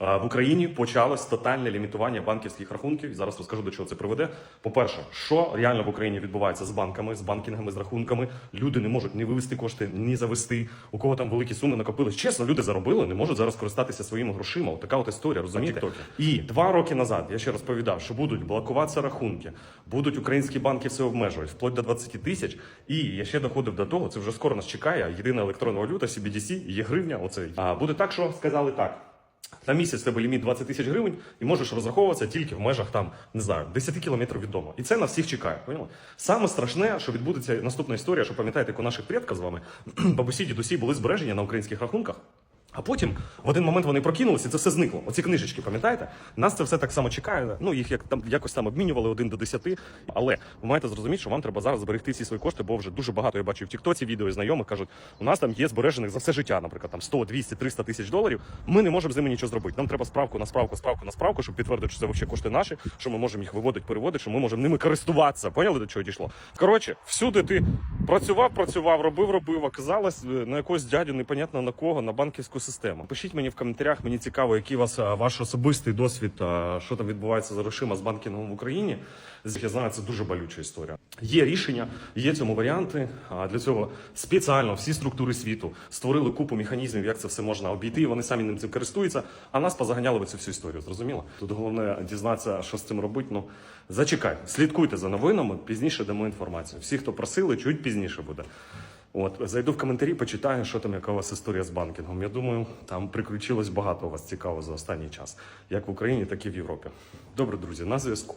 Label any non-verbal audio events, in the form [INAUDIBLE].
В Україні почалось тотальне лімітування банківських рахунків. Зараз розкажу до чого це приведе. По-перше, що реально в Україні відбувається з банками, з банкінгами, з рахунками. Люди не можуть ні вивести кошти, ні завести. У кого там великі суми накопились. Чесно, люди заробили, не можуть зараз користатися своїми грошима. От така от історія, розумієте? І два роки назад я ще розповідав, що будуть блокуватися рахунки, будуть українські банки все обмежувати, вплоть до 20 тисяч. І я ще доходив до того, це вже скоро нас чекає. Єдина електронна валюта, CBDC, є гривня. Оце а буде так, що сказали так. На місяць тебе ліміт 20 тисяч гривень, і можеш розраховуватися тільки в межах там, не знаю, 10 кілометрів від дому. І це на всіх чекає. Поняли? Саме страшне, що відбудеться наступна історія, що пам'ятаєте, як у наших предків з вами [CLEARS THROAT] бабусі, дідусі були збереження на українських рахунках. А потім в один момент вони прокинулися, і це все зникло. Оці книжечки, пам'ятаєте? Нас це все так само чекає. Ну їх як там якось там обмінювали один до десяти. Але ви маєте зрозуміти, що вам треба зараз зберегти всі свої кошти, бо вже дуже багато я бачу в Тіктоці відео і знайомих кажуть, у нас там є збережених за все життя, наприклад, там 100, 200, 300 тисяч доларів. Ми не можемо з ними нічого зробити. Нам треба справку на справку, справку на справку, щоб підтвердити, що це взагалі кошти наші, що ми можемо їх виводити, переводити, що ми можемо ними користуватися. Поняли до чого дійшло? Коротше, всюди ти працював, працював, робив, робив, оказалось е, на якогось дядю, непонятно на кого, на банківську систему. Пишіть мені в коментарях, мені цікаво, який у вас ваш особистий досвід, що там відбувається з грошима з банкінгом в Україні. Я знаю, це дуже болюча історія. Є рішення, є цьому варіанти. Для цього спеціально всі структури світу створили купу механізмів, як це все можна обійти. Вони самі ним цим користуються, а нас позаганяли в цю всю історію. Зрозуміло? Тут головне дізнатися, що з цим робити. Ну зачекай, слідкуйте за новинами. Пізніше дамо інформацію. Всі, хто просили, чуть пізніше буде. От зайду в коментарі, почитаю, що там, яка у вас історія з банкінгом. Я думаю, там приключилось багато у вас цікаво за останній час, як в Україні, так і в Європі. Добре, друзі, на зв'язку.